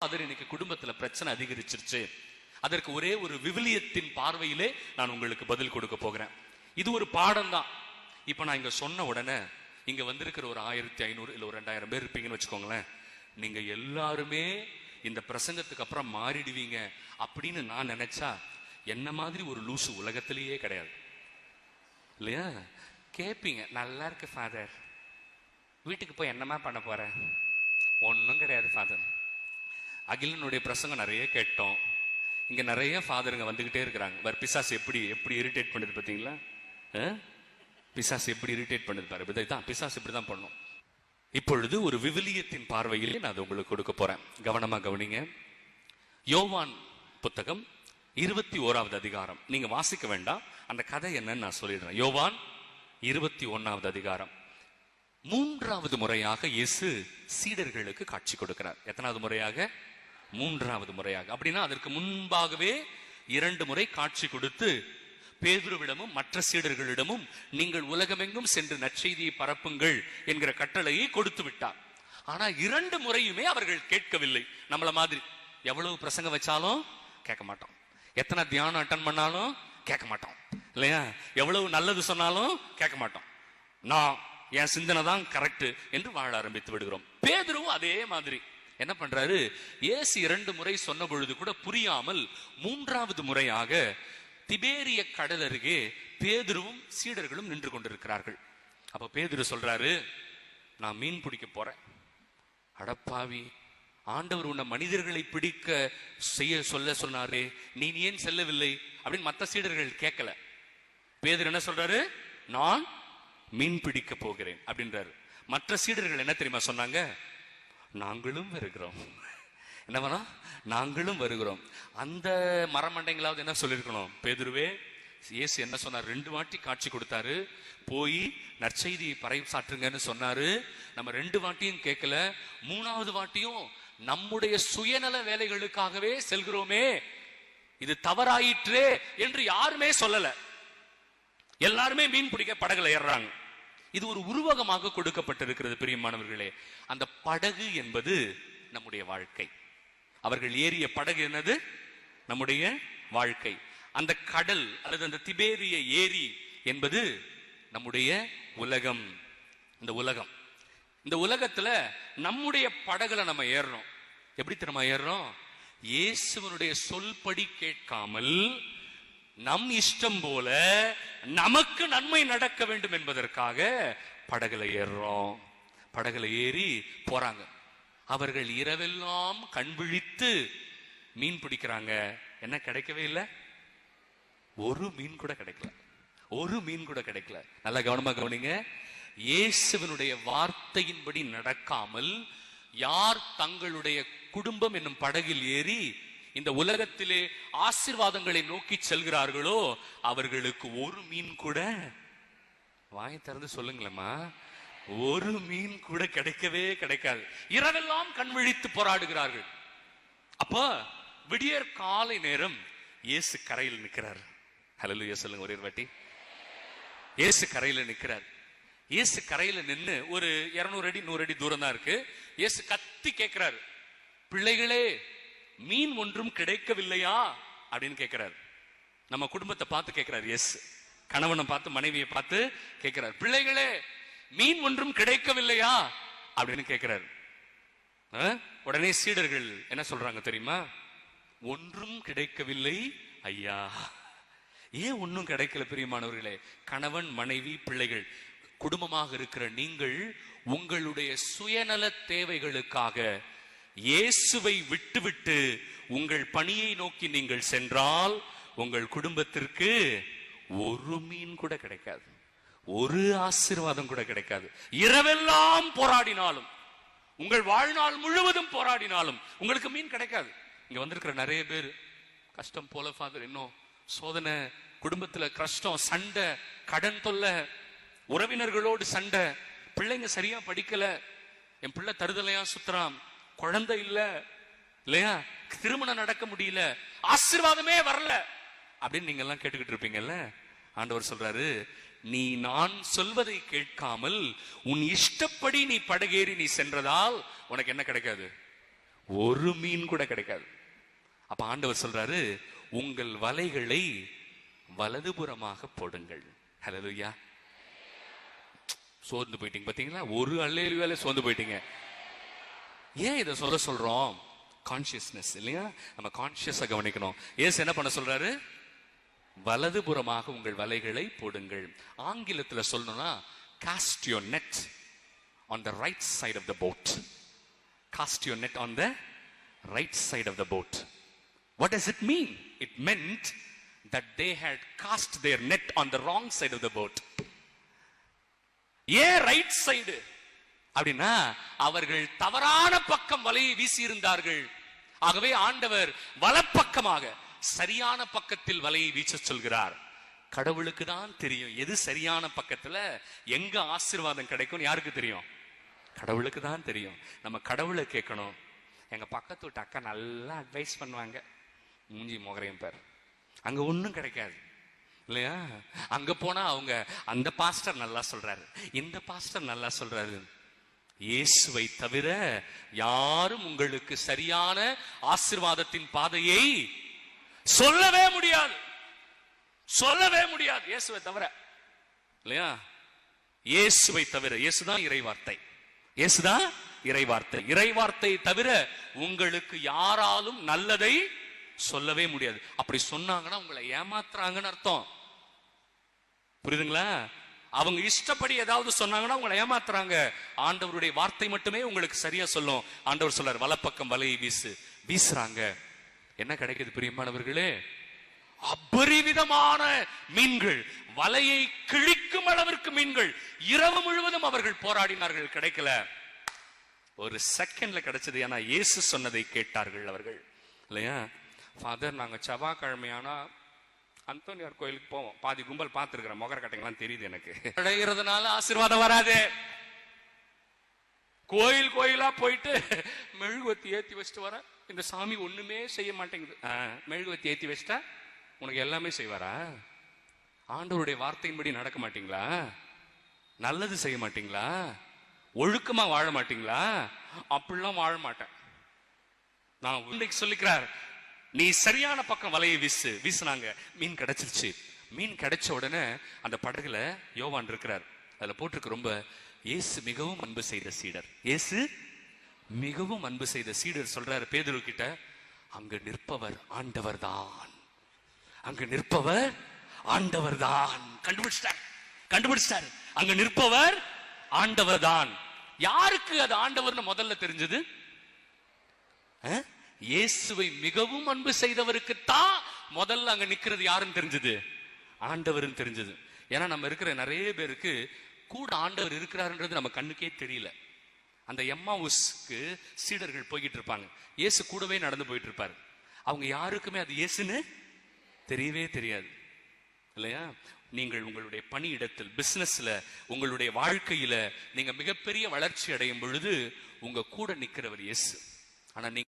Father இன்னைக்கு குடும்பத்துல பிரச்சனை அதிகரிச்சிருச்சு. அதற்கு ஒரே ஒரு விவிலியத்தின் பார்வையிலே நான் உங்களுக்கு பதில் கொடுக்க போகிறேன். இது ஒரு பாடம் தான் இப்ப நான் இங்க சொன்ன உடனே இங்க வந்திருக்கிற ஒரு ஆயிரத்தி ஐநூறு இல்ல ஒரு ரெண்டாயிரம் பேர் இருப்பீங்கன்னு வச்சுக்கோங்களேன். நீங்க எல்லாருமே இந்த பிரசங்கத்துக்கு அப்புறம் மாறிடுவீங்க அப்படின்னு நான் நினைச்சா என்ன மாதிரி ஒரு லூசு உலகத்திலேயே கிடையாது. இல்லையா? கேட்பீங்க நல்லா இருக்கு ஃபாதர் வீட்டுக்கு போய் என்னமா பண்ண போற? ஒன்றும் கிடையாது ஃபாதர் அகிலனுடைய பிரசங்கம் நிறைய கேட்டோம். இங்க நிறைய ஃபாதருங்க வந்துகிட்டே இருக்கிறாங்க. பார் பிசாஸ் எப்படி எப்படி இரிட்டேட் பண்ணுது பார்த்தீங்களா? ஆ? பிசாஸ் எப்படி இரிட்டேட் பண்ணுது பாரு. இதான் பிசாஸ் இப்படி தான் பண்ணும். இப்பொழுது ஒரு விவிலியத்தின் பார்வையில் நான் அதை உங்களுக்கு கொடுக்க போறேன். கவனமா கவனிங்க. யோவான் புத்தகம் இருபத்தி ஓராவது அதிகாரம். நீங்க வாசிக்க வேண்டாம். அந்த கதை என்னன்னு நான் சொல்லிடுறேன். யோவான் இருபத்தி ஒன்னாவது அதிகாரம். மூன்றாவது முறையாக இயேசு சீடர்களுக்கு காட்சி கொடுக்கிறார். எத்தனாவது முறையாக? மூன்றாவது முறையாக. அப்படின்னா அதற்கு முன்பாகவே இரண்டு முறை காட்சி கொடுத்து பேதுருவிடமும் மற்ற சீடர்களிடமும் நீங்கள் உலகமெங்கும் சென்று நற்செய்தியை பரப்புங்கள் என்கிற கட்டளையை கொடுத்து விட்டார். ஆனா இரண்டு முறையுமே அவர்கள் கேட்கவில்லை. நம்மள மாதிரி எவ்வளவு பிரசங்க வச்சாலும் கேட்க மாட்டோம். எத்தனை தியானம் அட்டன் பண்ணாலும் கேட்க மாட்டோம். இல்லையா? எவ்வளவு நல்லது சொன்னாலும் கேட்க மாட்டோம். நான் என் சிந்தனை தான் கரெக்ட் என்று வாழ ஆரம்பித்து விடுகிறோம். பேதுருவும் அதே மாதிரி. என்ன பண்றாரு? இயேசு இரண்டு முறை சொன்ன பொழுது கூட புரியாமல் மூன்றாவது முறையாக திபேரிய கடல் அருகே பேதுருவும் சீடர்களும் நின்று கொண்டிருக்கிறார்கள். அப்ப பேதுரு சொல்றாரு நான் மீன் பிடிக்க போறேன். அடப்பாவி ஆண்டவர் உன்னை மனிதர்களை பிடிக்க செய்ய சொல்ல சொன்னாரே நீ ஏன் செல்லவில்லை? அப்படின்னு மற்ற சீடர்கள் கேட்கல. பேதர் என்ன சொல்றாரு? நான் மீன் பிடிக்க போகிறேன் அப்படின்றாரு. மற்ற சீடர்கள் என்ன தெரியுமா சொன்னாங்க? நாங்களும் வருகிறோம். என்ன பண்ணா நாங்களும் வருகிறோம். அந்த மரமண்டைங்களாவது என்ன சொல்லியிருக்கணும்? பேதுருவே இயேசு என்ன சொன்னார்? ரெண்டு வாட்டி காட்சி கொடுத்தாரு. போய் நற்செய்தியை பறை சாற்றுங்கன்னு சொன்னாரு. நம்ம ரெண்டு வாட்டியும் கேட்கல. மூணாவது வாட்டியும் நம்முடைய சுயநல வேலைகளுக்காகவே செல்கிறோமே. இது தவறாயிற்றே என்று யாருமே சொல்லல. எல்லாருமே மீன் பிடிக்க படகுல ஏறுறாங்க. இது ஒரு உருவகமாக கொடுக்கப்பட்டிருக்கிறது பிரியமானவர்களே. அந்த படகு என்பது நம்முடைய வாழ்க்கை. அவர்கள் ஏறிய படகு என்னது? நம்முடைய வாழ்க்கை. அந்த கடல் அல்லது அந்த திபேரிய ஏரி என்பது நம்முடைய உலகம். இந்த உலகம். இந்த உலகத்துல நம்முடைய படகுல நம்ம ஏறுறோம். எப்படி தெரியுமா ஏறுறோம்? இயேசுவனுடைய சொல்படி கேட்காமல் நம் இஷ்டம் போல நமக்கு நன்மை நடக்க வேண்டும் என்பதற்காக படகுல ஏறுறோம். படகுல ஏறி போறாங்க. அவர்கள் இரவெல்லாம் கண் விழித்து மீன் பிடிக்கிறாங்க. என்ன கிடைக்கவே இல்லை? ஒரு மீன் கூட கிடைக்கல. ஒரு மீன் கூட கிடைக்கல. நல்லா கவனமா கவனிங்க. இயேசுவனுடைய வார்த்தையின்படி நடக்காமல் யார் தங்களுடைய குடும்பம் என்னும் படகில் ஏறி இந்த உலகத்திலே ஆசிர்வாதங்களை நோக்கி செல்கிறார்களோ அவர்களுக்கு ஒரு மீன் கூட வாய் திறந்து சொல்லுங்களேம்மா. ஒரு மீன் கூட கிடைக்கவே கிடைக்காது. இரவெல்லாம் கண் விழித்து போராடுகிறார்கள். அப்ப விடியற் காலை நேரம் இயேசு கரையில் நிற்கிறார். ஹalleluya சொல்லுங்க ஒரே வாட்டி. இயேசு கரையில நிற்கிறார். இயேசு கரையில நின்னு ஒரு 200 அடி நூறு அடி தூரம் தான் இருக்கு. இயேசு கத்தி கேட்கிறாரு. பிள்ளைகளே மீன் ஒன்றும் கிடைக்கவில்லையா? அப்படின்னு கேட்கிறார் நம்ம குடும்பத்தை பார்த்து கேட்கிறார் எஸ் கணவனை பார்த்து மனைவியை பார்த்து கேட்கிறார் பிள்ளைகளே மீன் ஒன்றும் கிடைக்கவில்லையா? அப்படின்னு கேட்கிறார் உடனே சீடர்கள் என்ன சொல்றாங்க தெரியுமா? ஒன்றும் கிடைக்கவில்லை ஐயா. ஏன் ஒன்றும் கிடைக்கல பிரியமானவர்களே? கணவன் மனைவி பிள்ளைகள் குடும்பமாக இருக்கிற நீங்கள் உங்களுடைய சுயநல தேவைகளுக்காக இயேசுவை விட்டுவிட்டு உங்கள் பணியை நோக்கி நீங்கள் சென்றால் உங்கள் குடும்பத்திற்கு ஒரு மீன் கூட கிடைக்காது. ஒரு ஆசீர்வாதம் கூட கிடைக்காது. இரவெல்லாம் போராடினாலும் உங்கள் வாழ்நாள் முழுவதும் போராடினாலும் உங்களுக்கு மீன் கிடைக்காது. இங்க வந்திருக்கிற நிறைய பேர் கஷ்டம் போல ஃபாதர் இன்னும் சோதனை குடும்பத்துல கஷ்டம் சண்டை கடன் தொல்லை உறவினர்களோடு சண்டை பிள்ளைங்க சரியா படிக்கல என் பிள்ளை தருதலையா சுத்துறான் குழந்தை இல்ல இல்லையா? திருமணம் நடக்க முடியல ஆசீர்வாதமே வரல. அப்படின்னு நீங்க எல்லாம் கேட்டுக்கிட்டு இருப்பீங்கல்ல? ஆண்டவர் சொல்றாரு நீ நான் சொல்வதை கேட்காமல் உன் இஷ்டப்படி நீ படகேறி நீ சென்றதால் உனக்கு என்ன கிடைக்காது? ஒரு மீன் கூட கிடைக்காது. அப்ப ஆண்டவர் சொல்றாரு உங்கள் வலைகளை வலதுபுறமாக போடுங்கள். ஹalleluya சோர்ந்து போயிட்டீங்க பாத்தீங்களா? ஒரு அல்லேலுயால சோர்ந்து போயிட்டீங்க. ஏன் இதை சொல்ல சொல்றோம் கான்சியஸ்னஸ் இல்லையா நம்ம கான்சியஸா கவனிக்கணும் ஏசு என்ன பண்ண சொல்றாரு வலதுபுறமாக உங்கள் வலைகளை போடுங்கள் ஆங்கிலத்தில் சொல்லணும்னா cast your net on the right side of the boat cast your net on the right side of the boat what does it mean it meant that they had cast their net on the wrong side of the boat a right side அப்படின்னா அவர்கள் தவறான பக்கம் வலையை வீசி இருந்தார்கள் ஆகவே ஆண்டவர் வலப்பக்கமாக சரியான பக்கத்தில் வலையை வீச சொல்கிறார். கடவுளுக்கு தான் தெரியும். எது சரியான பக்கத்துல எங்க ஆசீர்வாதம் கிடைக்கும் யாருக்கு தெரியும்? கடவுளுக்கு தான் தெரியும். நம்ம கடவுளை கேட்கணும். எங்க பக்கத்து வீட்டு அக்கா நல்லா அட்வைஸ் பண்ணுவாங்க. மூஞ்சி முகரையும் பேர். அங்க ஒன்றும் கிடைக்காது. இல்லையா? அங்க போனா அவங்க அந்த பாஸ்டர் நல்லா சொல்றாரு. இந்த பாஸ்டர் நல்லா சொல்றாரு. இயேசுவை தவிர யாரும் உங்களுக்கு சரியான ஆசீர்வாதத்தின் பாதையை சொல்லவே முடியாது. சொல்லவே முடியாது. இயேசுவை தவிர. இல்லையா? இயேசுவை தவிர. இயேசுதான் இறைவார்த்தை. இயேசுதான் இறைவார்த்தை. இறைவார்த்தை தவிர உங்களுக்கு யாராலும் நல்லதை சொல்லவே முடியாது. அப்படி சொன்னாங்கன்னா உங்களை ஏமாத்துறாங்கன்னு அர்த்தம். புரியுதுங்களா? அவங்க இஷ்டப்படி ஏதாவது சொன்னாங்கன்னா உங்களை ஏமாத்துறாங்க. ஆண்டவருடைய வார்த்தை மட்டுமே உங்களுக்கு சரியா சொல்லும். ஆண்டவர் சொல்றார் வலப்பக்கம் வலையை வீசு. வீசுறாங்க. என்ன கிடைக்குது பிரியமானவர்களே? அபரிவிதமான மீன்கள். வலையை கிழிக்கும் அளவிற்கு மீன்கள். இரவு முழுவதும் அவர்கள் போராடினார்கள் கிடைக்கல. ஒரு செகண்ட்ல கிடைச்சது. ஏன்னா இயேசு சொன்னதை கேட்டார்கள் அவர்கள். இல்லையா? ஃபாதர் நாங்க செவ்வாய்க்கிழமையானா அந்தோனியார் கோயிலுக்கு போவோம். பாதி கும்பல் பார்த்துருக்கிறேன் முகர கட்டைங்களாம் தெரியுது எனக்கு. அடைகிறதுனால ஆசீர்வாதம் வராது. கோயில் கோயிலா போயிட்டு மெழுகுவத்தி ஏத்தி வச்சுட்டு வர இந்த சாமி ஒண்ணுமே செய்ய மாட்டேங்குது. மெழுகுவத்தி ஏத்தி வச்சிட்டா உனக்கு எல்லாமே செய்வாரா? ஆண்டவருடைய வார்த்தையின்படி நடக்க மாட்டீங்களா? நல்லது செய்ய மாட்டீங்களா? ஒழுக்கமா வாழ மாட்டீங்களா? அப்படிலாம் வாழ மாட்டேன். நான் இன்னைக்கு சொல்லிக்கிறார் நீ சரியான பக்கம் வலையை வீசு வீசுனாங்க. மீன் கிடைச்சிருச்சு. மீன் கிடைச்ச உடனே அந்த படகுல யோவான் இருக்கிறார். அதுல போட்டிருக்கு ரொம்ப இயேசு மிகவும் அன்பு செய்த சீடர். இயேசு மிகவும் அன்பு செய்த சீடர் சொல்றாரு பேதுரு கிட்ட. அங்க நிற்பவர் ஆண்டவர் தான் அங்க நிற்பவர் ஆண்டவர் தான் கண்டுபிடிச்சிட்டார். கண்டுபிடிச்சிட்டார். அங்க நிற்பவர் ஆண்டவர் தான் யாருக்கு அது ஆண்டவர்னு முதல்ல தெரிஞ்சது? ஆஹ் இயேசுவை மிகவும் அன்பு செய்தவருக்கு தான் முதல்ல அங்க நிக்கிறது யாருன்னு தெரிஞ்சது? ஆண்டவர்னு தெரிஞ்சது. ஏன்னா நம்ம இருக்கிற நிறைய பேருக்கு கூட ஆண்டவர் இருக்கிறாருன்றது நம்ம கண்ணுக்கே தெரியல. அந்த எம்மாவுஸ்க்கு சீடர்கள் போய்கிட்டு இருப்பாங்க. இயேசு கூடவே நடந்து போயிட்டு இருப்பாரு. அவங்க யாருக்குமே அது இயேசுன்னு தெரியவே தெரியாது. இல்லையா? நீங்கள் உங்களுடைய பணியிடத்தில் பிசினஸ்ல உங்களுடைய வாழ்க்கையில நீங்க மிகப்பெரிய வளர்ச்சி அடையும் பொழுது உங்க கூட நிக்கிறவர் இயேசு. ஆனா நீங்க